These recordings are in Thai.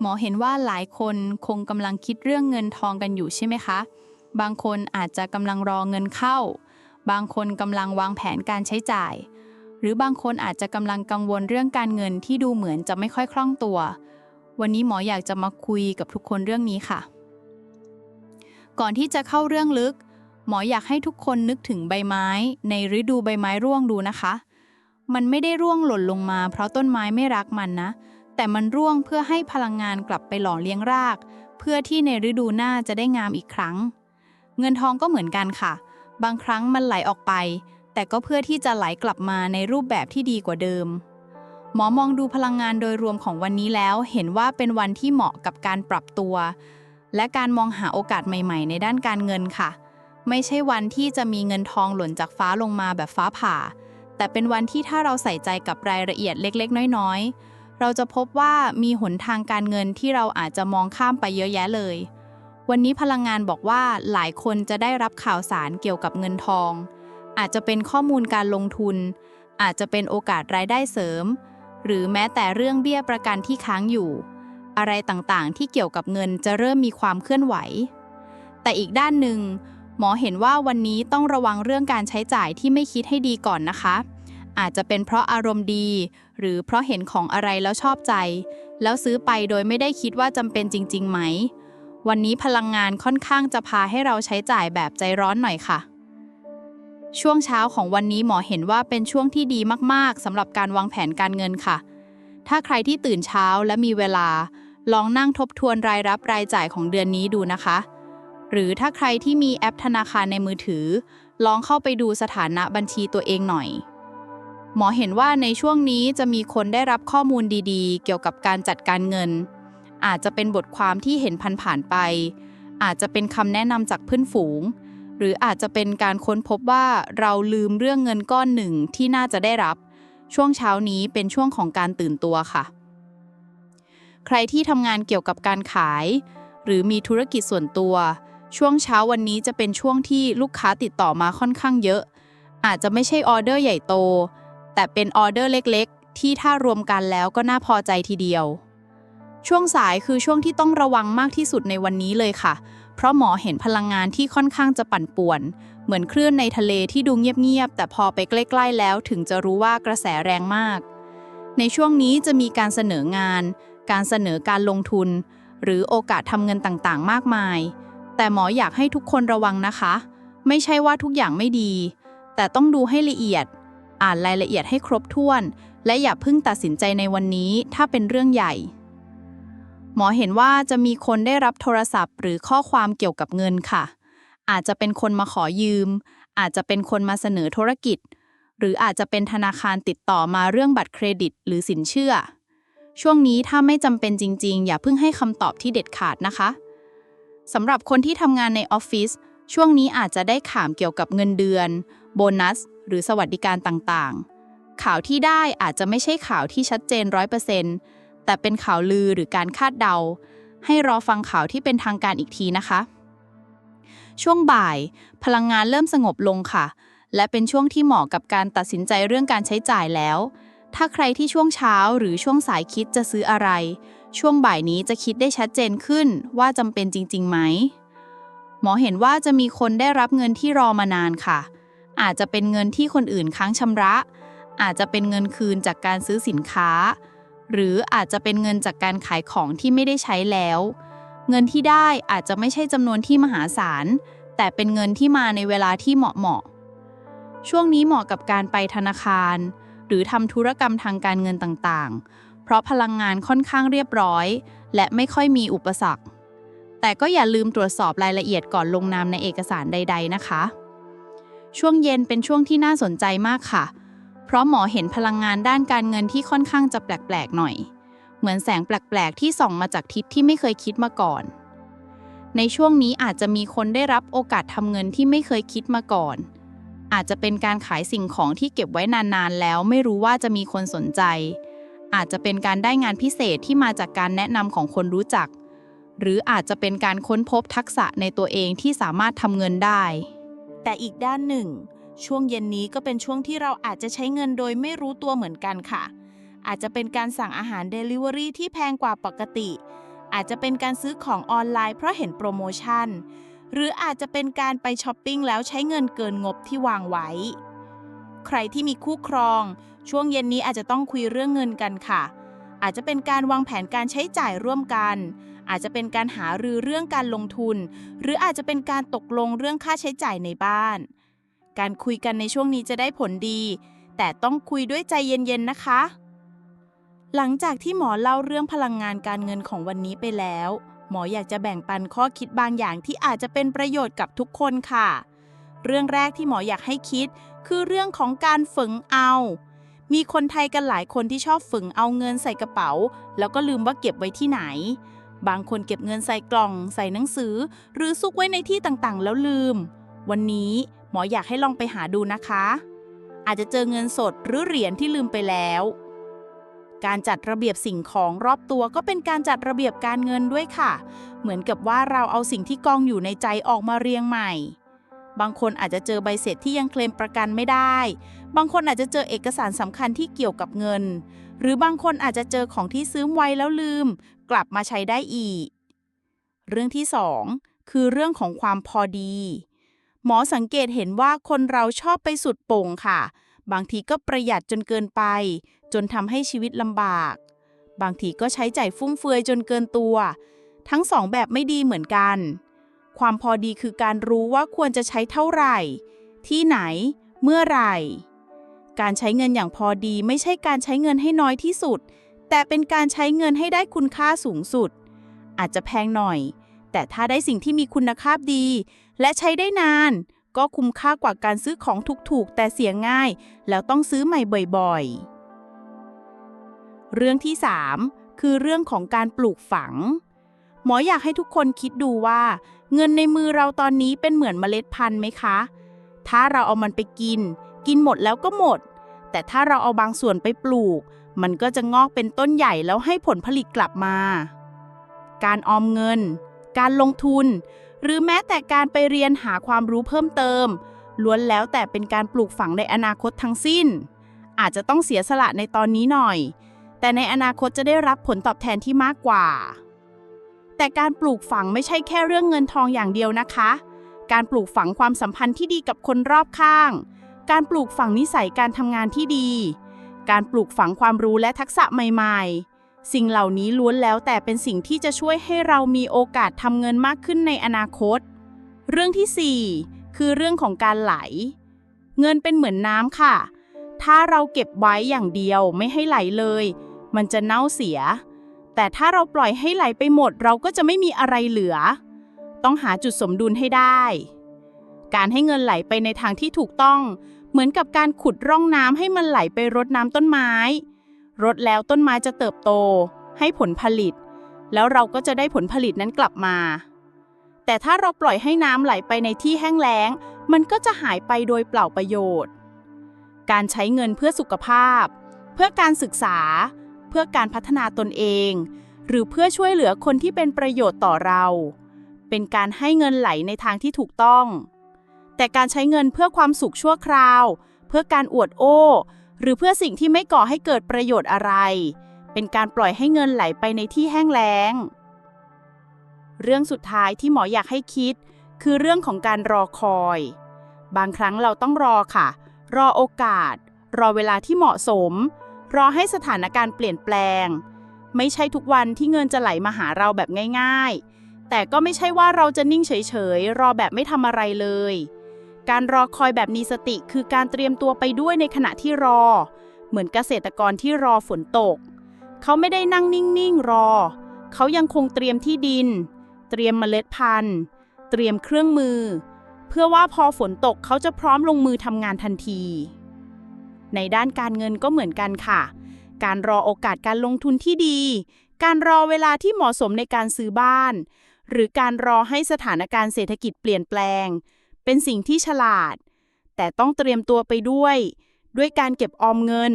หมอเห็นว่าหลายคนคงกำลังคิดเรื่องเงินทองกันอยู่ใช่ไหมคะ บางคนอาจจะกำลังรอเงินเข้า บางคนกำลังวางแผนการใช้จ่าย หรือบางคนอาจจะกำลังกังวลเรื่องการเงินที่ดูเหมือนจะไม่ค่อยคล่องตัว วันนี้หมออยากจะมาคุยกับทุกคนเรื่องนี้ค่ะ ก่อนที่จะเข้าเรื่องลึก หมออยากให้ทุกคนนึกถึงใบไม้ ในฤดูใบไม้ร่วงดูนะคะ มันไม่ได้ร่วงหล่นลงมา เพราะต้นไม้ไม่รักมันนะ แต่มันร่วงเพื่อให้พลังงานกลับไปหล่อเลี้ยงราก เพื่อที่ในฤดูหน้าจะได้งามอีกครั้ง เงินทองก็เหมือนกันค่ะ บางครั้งมันไหลออกไป แต่ก็เพื่อที่จะไหลกลับมาในรูปแบบที่ดีกว่าเดิม หมอมองดูพลังงานโดยรวมของวันนี้แล้ว เห็นว่าเป็นวันที่เหมาะกับการปรับตัว และการมองหาโอกาสใหม่ ๆ ในด้านการเงินค่ะ ไม่ใช่วันที่จะมีเงินทองหล่นจากฟ้าลงมาแบบฟ้าผ่า แต่เป็นวันที่ถ้าเราใส่ใจกับรายละเอียดเล็ก ๆ น้อย ๆ เราจะพบว่ามีหนทางการเงินที่เราอาจจะมองข้ามไปเยอะแยะเลย วันนี้พลังงานบอกว่าหลายคนจะได้รับข่าวสารเกี่ยวกับเงินทอง อาจจะเป็นข้อมูลการลงทุน อาจจะเป็นโอกาสรายได้เสริม หรือแม้แต่เรื่องเบี้ยประกันที่ค้างอยู่ อะไรต่างๆ ที่เกี่ยวกับเงินจะเริ่มมีความเคลื่อนไหว แต่อีกด้านหนึ่งหมอเห็นว่าวันนี้ต้องระวังเรื่องการใช้จ่ายที่ไม่คิดให้ดีก่อนนะคะ อาจจะเป็นเพราะอารมณ์ดี หรือเพราะเห็นของอะไรแล้วชอบใจ แล้วซื้อไปโดยไม่ได้คิดว่าจำเป็นจริง ๆ ไหม วันนี้พลังงานค่อนข้างจะพาให้เราใช้จ่ายแบบใจร้อนหน่อยค่ะ ช่วงเช้าของวันนี้หมอเห็นว่าเป็นช่วงที่ดีมากๆสำหรับการวางแผนการเงินค่ะ ถ้าใครที่ตื่นเช้าและมีเวลา ลองนั่งทบทวนรายรับรายจ่ายของเดือนนี้ดูนะคะ หรือถ้าใครที่มีแอปธนาคารในมือถือ ลองเข้าไปดูสถานะบัญชีตัวเองหน่อย หมอเห็นว่าในช่วงนี้จะมีคนได้รับข้อมูลดีๆ เกี่ยวกับการจัดการเงิน อาจจะเป็นบทความที่เห็นผ่านๆไป อาจจะเป็นคำแนะนำจากเพื่อนฝูง หรืออาจจะเป็นการค้นพบว่าเราลืมเรื่องเงินก้อนหนึ่งที่น่าจะได้รับ ช่วงเช้านี้เป็นช่วงของการตื่นตัวค่ะ ใครที่ทำงานเกี่ยวกับการขาย หรือมีธุรกิจส่วนตัว ช่วงเช้าวันนี้จะเป็นช่วงที่ลูกค้าติดต่อมาค่อนข้างเยอะ อาจจะไม่ใช่ออเดอร์ใหญ่โต แต่เป็นออเดอร์เล็กๆ ที่ถ้ารวมกันแล้วก็น่าพอใจทีเดียว ช่วงสายคือช่วงที่ต้องระวังมากที่สุดในวันนี้เลยค่ะ เพราะหมอเห็นพลังงานที่ค่อนข้างจะปั่นป่วน เหมือนคลื่นในทะเลที่ดูเงียบๆ แต่พอไปใกล้ ๆ แล้วถึงจะรู้ว่ากระแสแรงมาก ในช่วงนี้จะมีการเสนองาน การเสนอการลงทุน หรือโอกาสทำเงินต่างๆ มากมาย แต่หมออยากให้ทุกคนระวังนะคะ ไม่ใช่ว่าทุกอย่างไม่ดี แต่ต้องดูให้ละเอียด อ่านรายละเอียดให้ครบถ้วน และอย่าเพิ่งตัดสินใจในวันนี้ถ้าเป็นเรื่องใหญ่ หมอเห็นว่าจะมีคนได้รับโทรศัพท์ หรือข้อความเกี่ยวกับเงินค่ะ อาจจะเป็นคนมาขอยืม อาจจะเป็นคนมาเสนอธุรกิจ หรืออาจจะเป็นธนาคารติดต่อมาเรื่องบัตรเครดิต หรือสินเชื่อ ช่วงนี้ถ้าไม่จำเป็นจริง ๆ อย่าเพิ่งให้คำตอบที่เด็ดขาดนะคะสำหรับคนที่ทำงานในออฟฟิศช่วงนี้อาจจะได้ข่าวเกี่ยวกับเงินเดือน โบนัส หรือสวัสดิการต่างๆ ข่าวที่ได้อาจจะไม่ใช่ข่าวที่ชัดเจนร้อยเปอร์เซ็นต์แต่เป็นข่าวลือหรือการคาดเดา ให้รอฟังข่าวที่เป็นทางการอีกทีนะคะ ช่วงบ่าย พลังงานเริ่มสงบลงค่ะ และเป็นช่วงที่เหมาะกับการตัดสินใจเรื่องการใช้จ่ายแล้ว ถ้าใครที่ช่วงเช้าหรือช่วงสายคิดจะซื้ออะไร ช่วงบ่ายนี้จะคิดได้ชัดเจนขึ้นว่าจำเป็นจริงๆไหมหมอเห็นว่าจะมีคนได้รับเงินที่รอมานานค่ะ อาจจะเป็นเงินที่คนอื่นค้างชำระ อาจจะเป็นเงินคืนจากการซื้อสินค้า หรืออาจจะเป็นเงินจากการขายของที่ไม่ได้ใช้แล้ว เงินที่ได้อาจจะไม่ใช่จำนวนที่มหาศาล แต่เป็นเงินที่มาในเวลาที่เหมาะเหมาะช่วงนี้เหมาะกับการไปธนาคาร หรือทำธุรกรรมทางการเงินต่างๆ เพราะพลังงานค่อนข้างเรียบร้อย และไม่ค่อยมีอุปสรรคแต่ก็อย่าลืมตรวจสอบรายละเอียดก่อนลงนามในเอกสารใด ๆ นะคะ ช่วงเย็นเป็นช่วงที่น่าสนใจมากค่ะ เพราะหมอเห็นพลังงานด้านการเงินที่ค่อนข้างจะแปลกๆหน่อย เหมือนแสงแปลกๆที่ส่องมาจากทิศที่ไม่เคยคิดมาก่อน ในช่วงนี้อาจจะมีคนได้รับโอกาสทำเงินที่ไม่เคยคิดมาก่อน อาจจะเป็นการขายสิ่งของที่เก็บไว้นานๆ แล้วไม่รู้ว่าจะมีคนสนใจ อาจจะเป็นการได้งานพิเศษที่มาจากการแนะนำของคนรู้จัก หรืออาจจะเป็นการค้นพบทักษะในตัวเองที่สามารถทำเงินได้ แต่อีกด้านหนึ่ง ช่วงเย็นนี้ก็เป็นช่วงที่เราอาจจะใช้เงินโดยไม่รู้ตัวเหมือนกันค่ะ อาจจะเป็นการสั่งอาหาร Delivery ที่แพงกว่าปกติ อาจจะเป็นการซื้อของออนไลน์เพราะเห็นโปรโมชั่น หรืออาจจะเป็นการไปช้อปปิ้งแล้วใช้เงินเกินงบที่วางไว้ ใครที่มีคู่ครอง ช่วงเย็นนี้อาจจะต้องคุยเรื่องเงินกันค่ะ อาจจะเป็นการวางแผนการใช้จ่ายร่วมกัน อาจจะเป็นการหารือเรื่องการลงทุน หรืออาจจะเป็นการตกลงเรื่องค่าใช้จ่ายในบ้าน การคุยกันในช่วงนี้จะได้ผลดี แต่ต้องคุยด้วยใจเย็นๆนะคะ หลังจากที่หมอเล่าเรื่องพลังงานการเงินของวันนี้ไปแล้ว หมออยากจะแบ่งปันข้อคิดบางอย่างที่อาจจะเป็นประโยชน์กับทุกคนค่ะ เรื่องแรกที่หมออยากให้คิด คือเรื่องของการฝึงเอามีคนไทยกันหลายคนที่ชอบฝึงเอาเงินใส่กระเป๋า แล้วก็ลืมว่าเก็บไว้ที่ไหน บางคนเก็บเงินใส่กล่อง ใส่หนังสือ หรือซุกไว้ในที่ต่างๆ แล้วลืม วันนี้หมออยากให้ลองไปหาดูนะคะ อาจจะเจอเงินสดหรือเหรียญที่ลืมไปแล้ว การจัดระเบียบสิ่งของรอบตัวก็เป็นการจัดระเบียบการเงินด้วยค่ะ เหมือนกับว่าเราเอาสิ่งที่กองอยู่ในใจออกมาเรียงใหม่ บางคนอาจจะเจอใบเสร็จที่ยังเคลมประกันไม่ได้ บางคนอาจจะเจอเอกสารสำคัญที่เกี่ยวกับเงิน หรือบางคนอาจจะเจอของที่ซื้อไว้แล้วลืม กลับมาใช้ได้อีก เรื่องที่ 2 คือเรื่องของความพอดี หมอสังเกตเห็นว่าคนเราชอบไปสุดโป่งค่ะ บางทีก็ประหยัดจนเกินไป จนทำให้ชีวิตลำบาก บางทีก็ใช้จ่ายฟุ่มเฟือยจนเกินตัว ทั้งสองแบบไม่ดีเหมือนกัน ความพอดีคือการรู้ว่าควรจะใช้เท่าไหร่ ที่ไหน เมื่อไหร่ การใช้เงินอย่างพอดีไม่ใช่การใช้เงินให้น้อยที่สุด แต่เป็นการใช้เงินให้ได้คุณค่าสูงสุด อาจจะแพงหน่อย แต่ถ้าได้สิ่งที่มีคุณภาพดี และใช้ได้นาน ก็คุ้มค่ากว่าการซื้อของถูกๆ แต่เสียง่าย แล้วต้องซื้อใหม่บ่อยๆ เรื่องที่ 3 คือเรื่องของการปลูกฝัง หมออยากให้ทุกคนคิดดูว่า เงินในมือเราตอนนี้เป็นเหมือนเมล็ดพันธุ์ไหมคะ ถ้าเราเอามันไปกิน กินหมดแล้วก็หมด แต่ถ้าเราเอาบางส่วนไปปลูก มันก็จะงอกเป็นต้นใหญ่แล้วให้ผลผลิตกลับมา การออมเงิน การลงทุน หรือแม้แต่การไปเรียนหาความรู้เพิ่มเติม ล้วนแล้วแต่เป็นการปลูกฝังในอนาคตทั้งสิ้น อาจจะต้องเสียสละในตอนนี้หน่อย แต่ในอนาคตจะได้รับผลตอบแทนที่มากกว่า แต่การปลูกฝังไม่ใช่แค่เรื่องเงินทองอย่างเดียวนะคะ การปลูกฝังความสัมพันธ์ที่ดีกับคนรอบข้าง การปลูกฝังนิสัยการทำงานที่ดี การปลูกฝังความรู้และทักษะใหม่ๆ สิ่งเหล่านี้ล้วนแล้วแต่เป็นสิ่งที่จะช่วยให้เรามีโอกาสทำเงินมากขึ้นในอนาคต เรื่องที่ 4 คือเรื่องของการไหล เงินเป็นเหมือนน้ำค่ะ ถ้าเราเก็บไว้อย่างเดียวไม่ให้ไหลเลย มันจะเน่าเสีย แต่ถ้าเราปล่อยให้ไหลไปหมดเราก็จะไม่มีอะไรเหลือ ต้องหาจุดสมดุลให้ได้ การให้เงินไหลไปในทางที่ถูกต้อง เหมือนกับการขุดร่องน้ำให้มันไหลไปรดน้ำต้นไม้ รดแล้วต้นไม้จะเติบโต ให้ผลผลิต แล้วเราก็จะได้ผลผลิตนั้นกลับมา แต่ถ้าเราปล่อยให้น้ำไหลไปในที่แห้งแล้ง มันก็จะหายไปโดยเปล่าประโยชน์ การใช้เงินเพื่อสุขภาพ เพื่อการศึกษา เพื่อการพัฒนาตนเอง หรือเพื่อช่วยเหลือคนที่เป็นประโยชน์ต่อเรา เป็นการให้เงินไหลในทางที่ถูกต้อง แต่การใช้เงินเพื่อความสุขชั่วคราว เพื่อการอวดโอ้ หรือเพื่อสิ่งที่ไม่ก่อให้เกิดประโยชน์อะไร เป็นการปล่อยให้เงินไหลไปในที่แห้งแล้ง เรื่องสุดท้ายที่หมออยากให้คิด คือเรื่องของการรอคอย บางครั้งเราต้องรอค่ะ รอโอกาส รอเวลาที่เหมาะสม รอให้สถานการณ์เปลี่ยนแปลง ไม่ใช่ทุกวันที่เงินจะไหลมาหาเราแบบง่าย ๆแต่ก็ไม่ใช่ว่าเราจะนิ่งเฉยๆ รอแบบไม่ทำอะไรเลย การรอคอยแบบมีสติคือการเตรียมตัวไปด้วยในขณะที่รอ เหมือนเกษตรกรที่รอฝนตก เขาไม่ได้นั่งนิ่งๆรอ เขายังคงเตรียมที่ดิน เตรียมเมล็ดพันธุ์ เตรียมเครื่องมือ เพื่อว่าพอฝนตกเขาจะพร้อมลงมือทำงานทันที ในด้านการเงินก็เหมือนกันค่ะ การรอโอกาสการลงทุนที่ดี การรอเวลาที่เหมาะสมในการซื้อบ้าน หรือการรอให้สถานการณ์เศรษฐกิจเปลี่ยนแปลง เป็นสิ่งที่ฉลาด แต่ต้องเตรียมตัวไปด้วย ด้วยการเก็บออมเงิน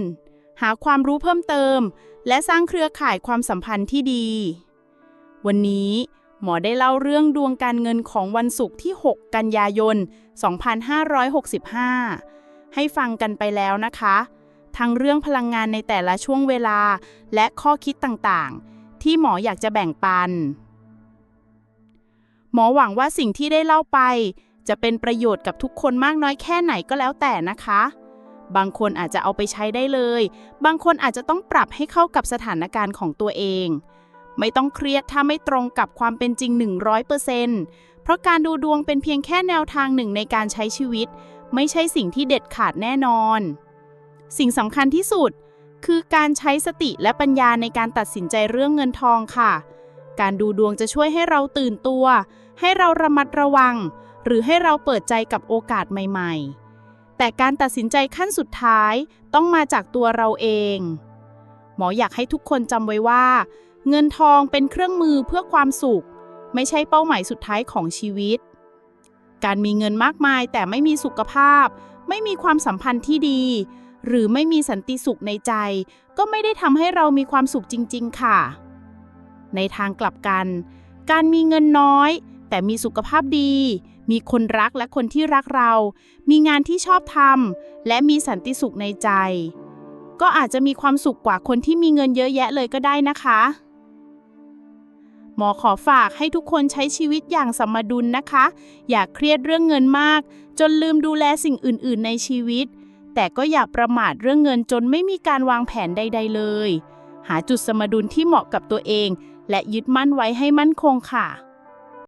หาความรู้เพิ่มเติม และสร้างเครือข่ายความสัมพันธ์ที่ดี วันนี้หมอได้เล่าเรื่องดวงการเงินของวันศุกร์ที่ 6 กันยายน 2565 ให้ฟังกันไปแล้วนะคะ ทั้งเรื่องพลังงานในแต่ละช่วงเวลา และข้อคิดต่างๆ ที่หมออยากจะแบ่งปัน หมอหวังว่าสิ่งที่ได้เล่าไป จะเป็นประโยชน์กับทุกคนมากน้อยแค่ไหนก็แล้วแต่นะคะ บางคนอาจจะเอาไปใช้ได้เลย บางคนอาจจะต้องปรับให้เข้ากับสถานการณ์ของตัวเอง ไม่ต้องเครียดถ้าไม่ตรงกับความเป็นจริง 100%เพราะการดูดวงเป็นเพียงแค่แนวทางหนึ่งในการใช้ชีวิต ไม่ใช่สิ่งที่เด็ดขาดแน่นอน สิ่งสำคัญที่สุด คือการใช้สติและปัญญาในการตัดสินใจเรื่องเงินทองค่ะ การดูดวงจะช่วยให้เราตื่นตัว ให้เราระมัดระวัง หรือให้เราเปิดใจกับโอกาสใหม่ๆ แต่การตัดสินใจขั้นสุดท้ายต้องมาจากตัวเราเอง หมออยากให้ทุกคนจำไว้ว่า เงินทองเป็นเครื่องมือเพื่อความสุข ไม่ใช่เป้าหมายสุดท้ายของชีวิต การมีเงินมากมายแต่ไม่มีสุขภาพ ไม่มีความสัมพันธ์ที่ดี หรือไม่มีสันติสุขในใจ ก็ไม่ได้ทำให้เรามีความสุขจริง ๆ ค่ะ ในทางกลับกัน การมีเงินน้อย แต่มีสุขภาพดี มีคนรักและคนที่รักเรา มีงานที่ชอบทำและมีสันติสุขในใจ ก็อาจจะมีความสุขกว่าคนที่มีเงินเยอะแยะเลยก็ได้นะคะ หมอขอฝากให้ทุกคนใช้ชีวิตอย่างสมดุลนะคะ อย่าเครียดเรื่องเงินมาก จนลืมดูแลสิ่งอื่น ๆ ในชีวิต แต่ก็อย่าประมาทเรื่องเงินจนไม่มีการวางแผนใด ๆ เลย หาจุดสมดุลที่เหมาะกับตัวเอง และยึดมั่นไว้ให้มั่นคงค่ะ